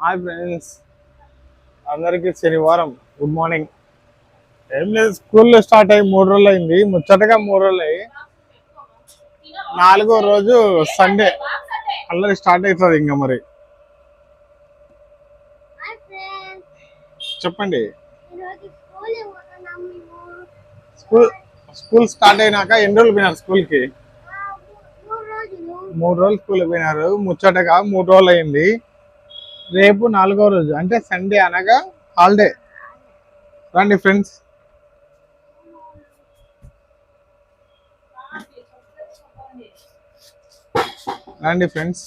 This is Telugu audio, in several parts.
Hi friends. అందరికీ శనివారం. Good morning. ఏం లేదు స్కూల్లో స్టార్ట్ అయ్యి మూడు రోజులు అయింది. ముచ్చటగా మూడు రోజులు అయ్యి నాలుగో రోజు సండే. అల్లరి స్టార్ట్ అవుతుంది ఇంకా మరి. చెప్పండి. స్కూల్ స్కూల్ స్కూల్ స్టార్ట్ అయినాక ఎన్ని రోజులు పోయినారు స్కూల్కి మూడు రోజులు. మూడు రోజులు స్కూల్ పోయినారు. ముచ్చటగా మూడు రోజులు అయింది. రేపు నాలుగో రోజు అంటే సండే అనగా హాలిడే. రండి ఫ్రెండ్స్. రండి ఫ్రెండ్స్.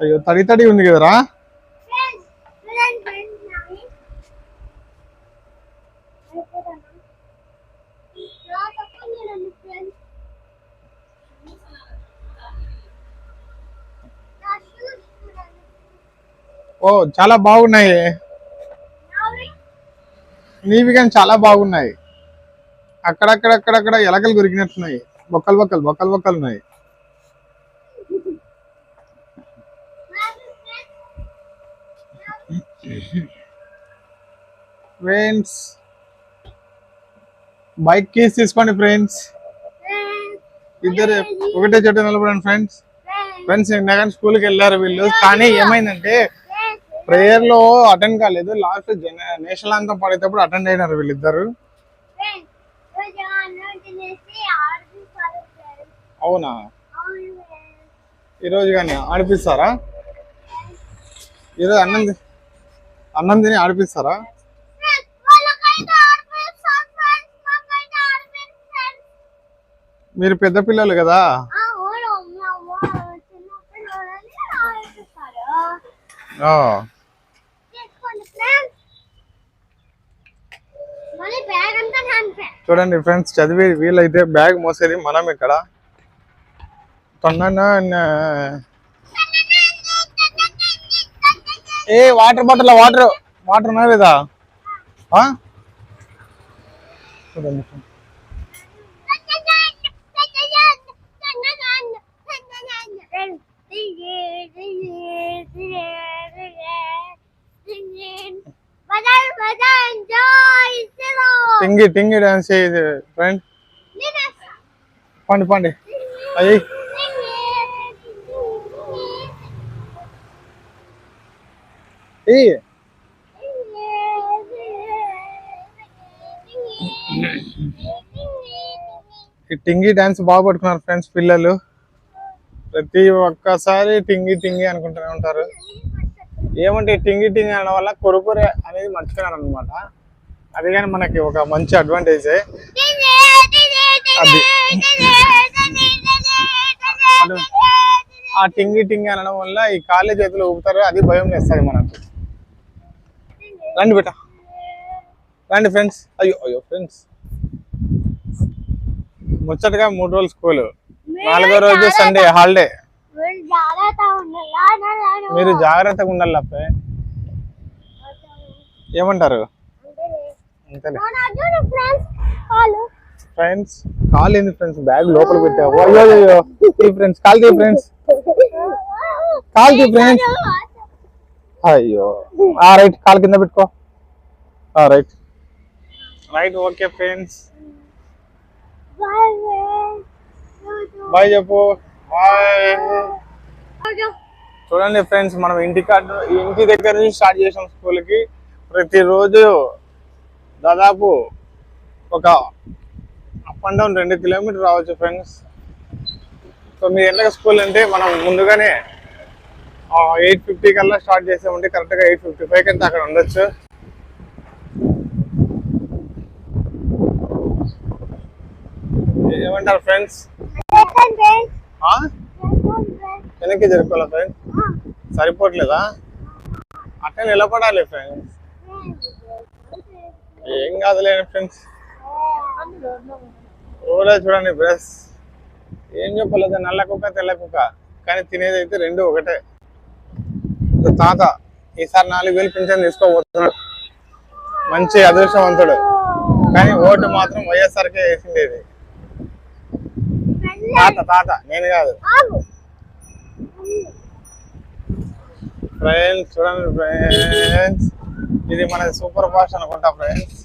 అయ్యో తడి తడి ఉంది కదరా ఫ్రెండ్స్ చూడండి ఫ్రెండ్స్ నావి అయిపోతానా నా చెప్పులు చూడండి ఫ్రెండ్స్ నా షూస్ చూడండి ఓ చాలా బాగున్నాయి. నీవి కానీ చాలా బాగున్నాయి. అక్కడక్కడక్కడక్కడ ఎలకలు కొరికినట్టున్నాయి. బొక్కలు బొక్కలు బొక్కలు బొక్కలు ఉన్నాయి. ఫ్రెండ్స్ బైక్ కీస్ తీసుకోండి ఫ్రెండ్స్ ఇద్దరు ఒకటే చెట్టు నిలబడండి ఫ్రెండ్స్ ఫ్రెండ్స్ నిన్న కానీ స్కూల్కి వెళ్ళారు వీళ్ళు. కానీ ఏమైందంటే ప్రేయర్లో అటెండ్ కాలేదు. లాస్ట్ నేషనల్ అంతం పడేటప్పుడు అటెండ్ అయినారు వీళ్ళిద్దరు. అవునా? అవును. ఫ్రెండ్స్ ఈ రోజు కానీ ఆడిపిస్తారా? ఈరోజు అన్నం అన్నం తిని ఆడిపిస్తారా? మీరు పెద్ద పిల్లలు కదా? ఆ ఓలో మా ఓలో చిన్న పిల్లలని ఆడిపిస్తారు ఆ, తీసుకోండి ఫ్రెండ్స్ మళ్ళీ బ్యాగ్ అంతా నాన్ ఫ్రెండ్స్ చూడండి. ఫ్రెండ్స్ చదివి వీలైతే బ్యాగ్ మోసేది మనం ఇక్కడ. తొందరగా ఏ వాటర్ బాటిల్ వాటర్ వాటర్ ఉన్నా లేదా? చూడండి టింగి టింగి డాన్స్ చేయదు ఫ్రెండ్ పండి పండి. అయ్యి. ఏ ఈ టింగి డాన్స్ బాగా పట్టుకున్నారు ఫ్రెండ్స్ పిల్లలు. ప్రతి ఒక్కసారి టింగి టింగి అనుకుంటూనే ఉంటారు. ఏమంటే టింగి టింగి అనడం వల్ల కొరుకురే అనేది మర్చిపోయాను అనమాట అది కానీ మనకి ఒక మంచి అడ్వాంటేజే అది. ఆ టింగి టింగి అనడం వల్ల ఈ కాళ్ళ చేతులు ఊపుతారు అది భయం వేస్తుంది మనకు. రండి బేట రండి ఫ్రెండ్స్. అయ్యో అయ్యో ఫ్రెండ్స్. ముచ్చటగా మూడు రోజులు స్కూల్. నాలుగో రోజు సండే హాలిడే. మీరు జాగ్రత్తగా ఉండాలి అప్పే. ఏమంటారు? Friends call. ఏంది ఫ్రెండ్స్ బ్యాగ్ లోపల పెట్టావు. అయ్యో ఫ్రెండ్స్ కాల్ తీ ఫ్రెండ్స్ కాల్ తీ ఫ్రెండ్స్ అయ్యో. ఆ రైట్ కాల్ కింద పెట్టుకో. ఆ right right okay friends bye చెప్పు. బాయ్ చూడండి ఫ్రెండ్స్ మనం ఇంటి కాడ ఇంటి దగ్గర నుంచి స్టార్ట్ చేసాం స్కూల్కి ప్రతిరోజు దాదాపు ఒక అప్ అండ్ డౌన్ రెండు కిలోమీటర్ రావచ్చు ఫ్రెండ్స్. తొమ్మిది గంటలకు స్కూల్ అంటే మనం ముందుగానే ఎయిట్ ఫిఫ్టీ కల్లా స్టార్ట్ చేసామంటే కరెక్ట్గా ఎయిట్ ఫిఫ్టీ ఫైవ్ కంటే అక్కడ ఉండొచ్చు. ఏమంటారు ఫ్రెండ్స్? వెనక్కి జరుపుకోవాలా ఫ్రెండ్స్? సరిపోవట్లేదా అట్లా నిలబడాలి ఫ్రెండ్స్ ఏం కాదులే ఫ్రెండ్స్ రోడ్లో చూడండి బ్రస్ ఏం చెప్పలేదు నల్ల కుక్క తెల్ల కుక్క. కానీ తినేది అయితే రెండు ఒకటే. ఈ తాత ఈసారి నాలుగు వేలు పింఛన్ తీసుకోబోతున్నాడు. మంచి అదృష్టవంతుడు. కానీ ఓటు మాత్రం వైఎస్ఆర్కే వేసిండేది. ఫ్రెండ్స్ తాత తాత నేను కాదు. ఫ్రెండ్స్ చూడండి ఫ్రెండ్స్ ఇది మన సూపర్ ఫాస్ట్ అనుకుంటా ఫ్రెండ్స్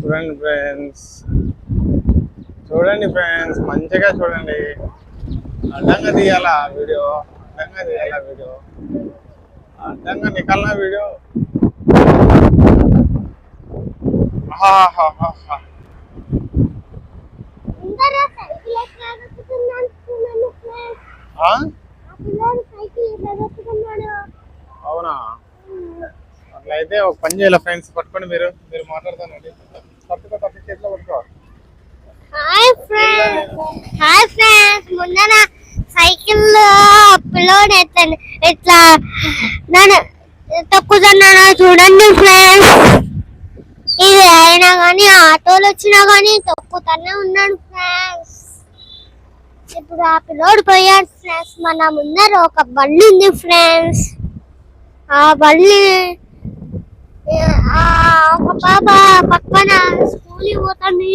చూడండి ఫ్రెండ్స్ చూడండి ఫ్రెండ్స్ మంచిగా చూడండి. అడ్డంగా తీయాల వీడియో అడ్డంగా తీయాల వీడియో అడ్డంగా నికాలన వీడియో ఆహాహాహా. అందరూ సైకిల్ ఎట్లా దొక్కుతున్నాను అవునా? అట్లయితే ఒక పని చేయాలి ఫ్రెండ్స్? పట్టుకోండి మీరు. మీరు మాట్లాడతానండి. పట్టుకో చేతిలో పట్టుకో. Hi friends. Hi friends. Cycle పిల్లోడు ఎట్లా ఎట్లా? నన్ను తొక్కుతున్నాను చూడండి ఫ్రెండ్స్. ఇది అయినా కానీ ఆటోలు వచ్చినా కానీ తొక్కుతూనే ఉన్నాడు ఫ్రెండ్స్. ఇప్పుడు ఆ పిల్లోడు పోయాడు ఫ్రెండ్స్ మన ముందర ఒక బండి ఉంది ఫ్రెండ్స్ ఆ బండి ఆ ఒక పాప పక్కన స్కూల్ పోతాను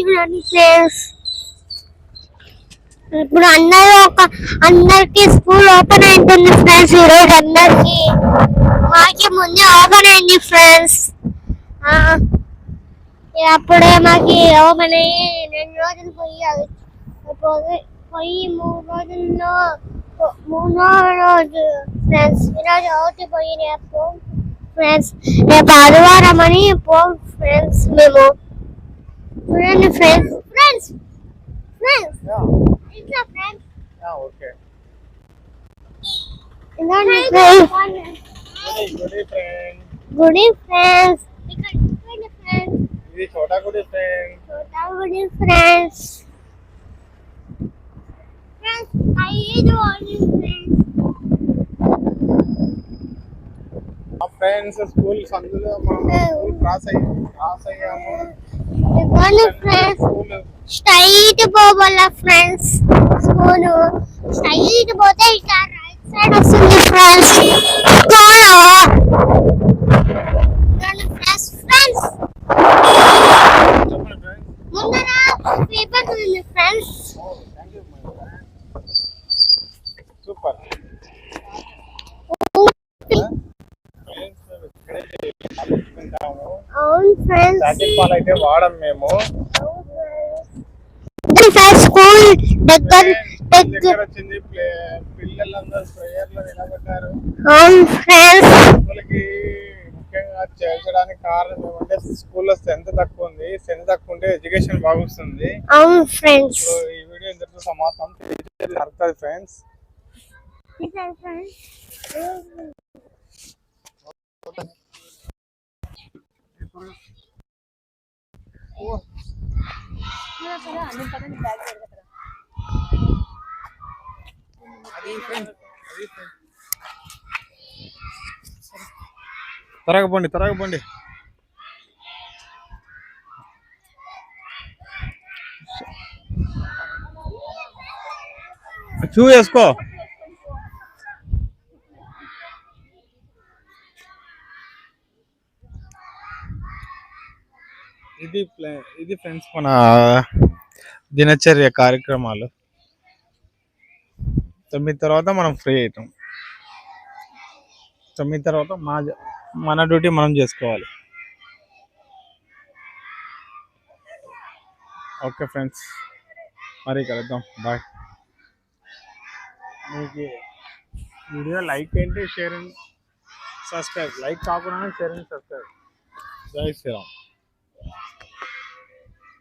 ఫ్రెండ్స్ ఇప్పుడు అందరూ ఒక అందరికి స్కూల్ ఓపెన్ అవుతుంది ఫ్రెండ్స్ ఈరోజు అందరికి మాకి ముందే ఓపెన్ అయింది ఫ్రెండ్స్ అప్పుడే మాకి ఓపెన్ అయ్యి రెండు రోజులు పోయి పోయి- పోయి మూడు రోజుల్లో మూడో రోజు ఫ్రెండ్స్ ఈరోజు ఒకటి పోయి రేపు ఫ్రెండ్స్ రేపు ఆదివారం అని పోం ఫ్రెండ్స్ మేము చూడండి ఫ్రెండ్స్ ఫ్రెండ్స్ ఫ్రెండ్స్ ఇట్లా ఫ్రెండ్స్ ఓకే ఇలాంటి ఫ్రెండ్స్ గుడి ఫ్రెండ్ గుడి ఫ్రెండ్స్ ఇక్కడ చూడండి ఫ్రెండ్స్ ఇది చోటా గుడి ఫ్రెండ్ చూడా గుడి ఫ్రెండ్స్ ఫ్రెండ్స్ స్కూల్ సందులో మనం స్కూల్ క్రాస్ అయ్యి. క్రాస్ అయ్యాము. ఇదిగోండి ఫ్రెండ్స్ స్ట్రైట్ పోవాల ఫ్రెండ్స్ స్కూల్ స్ట్రైట్ పోతే ఇట్లా రైట్ సైడ్ వస్తుంది ఫ్రెండ్స్ స్కూల్ ఫ్రెండ్స్ ముందర పేపర్ ఉంది ఫ్రెండ్స్ సూపర్ ఫ్రెండ్స్. అవును పాలు అయితే వాడం మేము. ఫ్రెండ్స్ స్కూల్ దగ్గర Friends, దగ్గర దగ్గర వచ్చింది ప్లే- పిల్లలందరూ ప్రేయర్లో నిలబడ్డారు అవును ఫ్రెండ్స్. స్కూల్కి ముఖ్యంగా చేర్చడానికి కారణం ఏమంటే స్కూల్లో స్ట్రెంత్ తక్కువ ఉంది. స్ట్రెంత్ తక్కువ ఉంటే ఎడ్యుకేషన్ బాగుస్తుంది అవును ఫ్రెండ్స్. సో ఈ వీడియో ఇంతటితో సమాప్తం. అర్థం ఫ్రెండ్స్ అది ఫ్రెండ్స్ అది ఫ్రెండ్స్ త్వరగా పోండి త్వరగా పోండి చూ వేసుకో ఇది ప్లే- ఇది ఫ్రెండ్స్ మన దినచర్య కార్యక్రమాలు. తొమ్మిది తర్వాత మనం ఫ్రీ అవుతాం తొమ్మిది తర్వాత మా మన డ్యూటీ మనం చేసుకోవాలి. ఓకే ఫ్రెండ్స్ మరి కలుద్దాం. బాయ్. మీకు వీడియో లైక్ ఏంటి షేర్ అండ్ సబ్స్క్రైబ్. లైక్ కాకుండా షేర్ అండ్ సబ్స్క్రైబ్. జై శ్రీరామ్.